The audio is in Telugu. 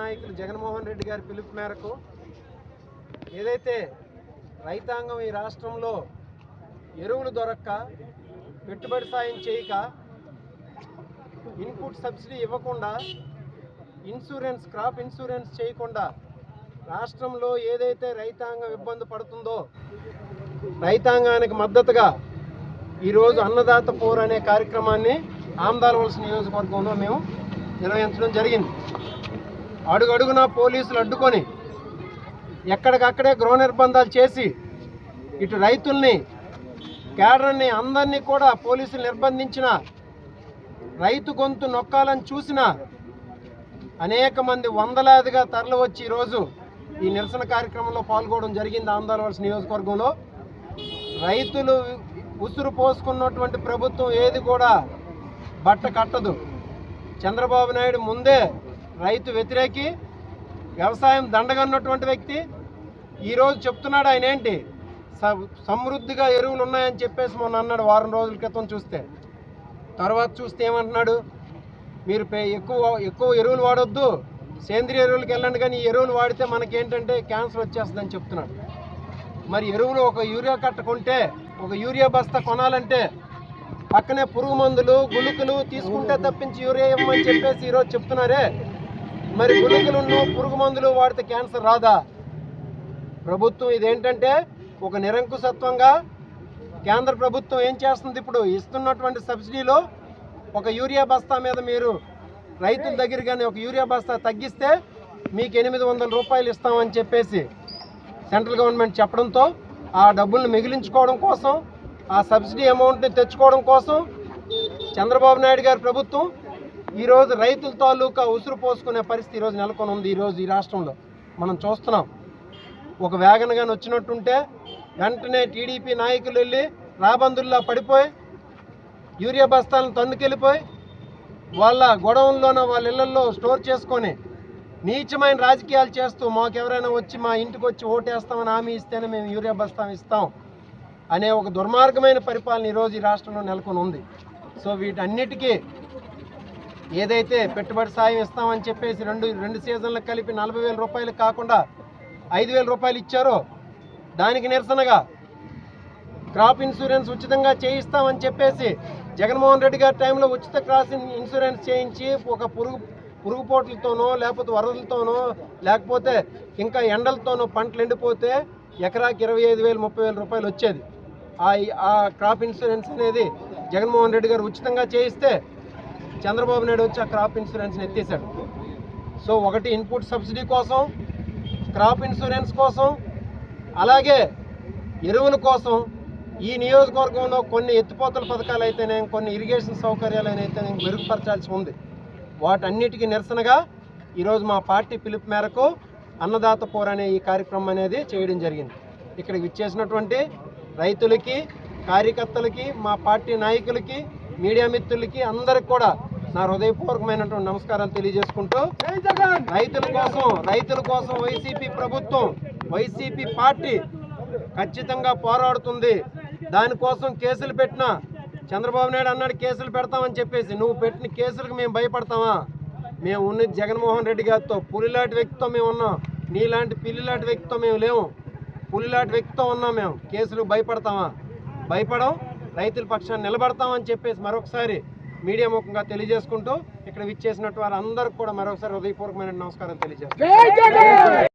నాయకుడు జగన్మోహన్ రెడ్డి గారి పిలుపు మేరకు ఏదైతే రైతాంగం ఈ రాష్ట్రంలో ఎరువులు దొరక్క పెట్టుబడి సాయం చేయక ఇన్పుట్ సబ్సిడీ ఇవ్వకుండా ఇన్సూరెన్స్ క్రాప్ ఇన్సూరెన్స్ చేయకుండా రాష్ట్రంలో ఏదైతే రైతాంగం ఇబ్బంది పడుతుందో రైతాంగానికి మద్దతుగా ఈరోజు అన్నదాత పోర్ అనే కార్యక్రమాన్ని ఆమదాలవలస నియోజకవర్గంలో మేము నిర్వహించడం జరిగింది. అడుగడుగునా పోలీసులు అడ్డుకొని ఎక్కడికక్కడే గృహ నిర్బంధాలు చేసి ఇటు రైతుల్ని కేడర్ని అందరినీ కూడా పోలీసులు నిర్బంధించిన రైతు గొంతు నొక్కాలని చూసిన అనేక మంది వందలాదిగా తరలి వచ్చి ఈరోజు ఈ నిరసన కార్యక్రమంలో పాల్గొనడం జరిగింది ఆంధ్రవలస నియోజకవర్గంలో. రైతులు ఉసురు పోసుకున్నటువంటి ప్రభుత్వం ఏది కూడా బట్ట కట్టదు. చంద్రబాబు నాయుడు ముందే రైతు వ్యతిరేకి వ్యవసాయం దండగన్నటువంటి వ్యక్తి. ఈరోజు చెప్తున్నాడు ఆయన ఏంటి? స- సమృద్ధిగా ఎరువులు ఉన్నాయని చెప్పేసి మొన్న అన్నాడు వారం రోజుల క్రితం చూస్తే. తర్వాత చూస్తే ఏమంటున్నాడు? మీరు పే- ఎక్కువ ఎక్కువ ఎరువులు వాడొద్దు. సేంద్రియ ఎరువులకు వెళ్ళండి కానీ ఈ ఎరువులు వాడితే మనకేంటంటే క్యాన్సర్ వచ్చేస్తుందని చెప్తున్నాడు. మరి ఎరువులు ఒక యూరియా కట్ట కొంటే ఒక యూరియా బస్తా కొనాలంటే పక్కనే పురుగు మందులు గుళికలు తీసుకుంటే తప్పించి యూరియా ఇవ్వమని చెప్పేసి ఈరోజు చెప్తున్నారే. మరి గుళికలను పురుగు మందులు వాడితే క్యాన్సర్ రాదా? ప్రభుత్వం ఇదేంటంటే ఒక నిరంకుశత్వంగా కేంద్ర ప్రభుత్వం ఏం చేస్తుంది ఇప్పుడు? ఇస్తున్నటువంటి సబ్సిడీలో ఒక యూరియా బస్తా మీద మీరు రైతుల దగ్గర కానీ ఒక యూరియా బస్తా తగ్గిస్తే మీకు ఎనిమిది వందల రూపాయలు ఇస్తామని చెప్పేసి సెంట్రల్ గవర్నమెంట్ చెప్పడంతో ఆ డబ్బుల్ని మిగిలించుకోవడం కోసం ఆ సబ్సిడీ అమౌంట్ని తెచ్చుకోవడం కోసం చంద్రబాబు నాయుడు గారి ప్రభుత్వం ఈరోజు రైతుల తాలూకా ఉసురు పోసుకునే పరిస్థితి ఈరోజు నెలకొని ఉంది ఈరోజు ఈ రాష్ట్రంలో మనం చూస్తున్నాం. ఒక వేగన్ కానీ వచ్చినట్టుంటే వెంటనే టీడీపీ నాయకులు వెళ్ళి రాబందుల్లా పడిపోయి యూరియా బస్తాలను తన్నుకెళ్ళిపోయి వాళ్ళ గొడవల్లోనో వాళ్ళ ఇళ్ళలో స్టోర్ చేసుకొని నీచమైన రాజకీయాలు చేస్తూ మాకెవరైనా వచ్చి మా ఇంటికి వచ్చి ఓటేస్తామని హామీ ఇస్తేనే మేము యూరియా బస్తాం ఇస్తాం అనే ఒక దుర్మార్గమైన పరిపాలన ఈరోజు ఈ రాష్ట్రంలో నెలకొని ఉంది సో వీటన్నిటికీ ఏదైతే పెట్టుబడి సాయం ఇస్తామని చెప్పేసి రెండు రెండు సీజన్లకు కలిపి నలభై వేల రూపాయలు కాకుండా ఐదు వేల రూపాయలు ఇచ్చారో దానికి నిరసనగా క్రాప్ ఇన్సూరెన్స్ ఉచితంగా చేయిస్తామని చెప్పేసి జగన్మోహన్ రెడ్డి గారి టైంలో ఉచిత క్రాప్ ఇన్సూరెన్స్ చేయించి ఒక పురుగు పురుగు పోట్లతోనో లేకపోతే వరదలతోనో లేకపోతే ఇంకా ఎండలతోనో పంటలు ఎండిపోతే ఎకరాకి ఇరవై ఐదు వేలు ముప్పై వేల రూపాయలు వచ్చేది. ఆ క్రాప్ ఇన్సూరెన్స్ అనేది జగన్మోహన్ రెడ్డి గారు ఉచితంగా చేయిస్తే చంద్రబాబు నాయుడు వచ్చి ఆ క్రాప్ ఇన్సూరెన్స్ని ఎత్తేసాడు సో ఒకటి ఇన్పుట్ సబ్సిడీ కోసం క్రాప్ ఇన్సూరెన్స్ కోసం అలాగే ఎరువుల కోసం ఈ నియోజకవర్గంలో కొన్ని ఎత్తిపోతల పథకాలు అయితేనే కొన్ని ఇరిగేషన్ సౌకర్యాలు అయితే మెరుగుపరచాల్సి ఉంది. వాటన్నిటికీ నిరసనగా ఈరోజు మా పార్టీ పిలుపు మేరకు అన్నదాత పోర్ అనే ఈ కార్యక్రమం అనేది చేయడం జరిగింది. ఇక్కడికి విచ్చేసినటువంటి రైతులకి కార్యకర్తలకి మా పార్టీ నాయకులకి మీడియా మిత్రులకి అందరికి కూడా నా హృదయపూర్వకమైనటువంటి నమస్కారాలు తెలియజేసుకుంటూ రైతుల కోసం రైతుల కోసం వైసీపీ ప్రభుత్వం వైసీపీ పార్టీ ఖచ్చితంగా పోరాడుతుంది. దానికోసం కేసులు పెట్టిన చంద్రబాబు నాయుడు అన్నాడు కేసులు పెడతామని చెప్పేసి నువ్వు పెట్టిన కేసులకు మేము భయపడతామా? మేము ఉన్నది జగన్మోహన్ రెడ్డి గారితో పులిలాంటి వ్యక్తితో మేము ఉన్నాం. నీలాంటి పిల్లిలాంటి వ్యక్తితో మేము లేము. పులిలాంటి వ్యక్తితో ఉన్నాం మేము. కేసులకు భయపడతామా? భయపడం రైతుల పక్షాన్ని నిలబడతామని చెప్పేసి మరొకసారి మీడియా ముఖంగా తెలియజేసుకుంటూ ఇక్కడ విచ్చేసినట్టు వారందరికీ కూడా మరొకసారి హృదయపూర్వకమైన నమస్కారం తెలియజేస్తాం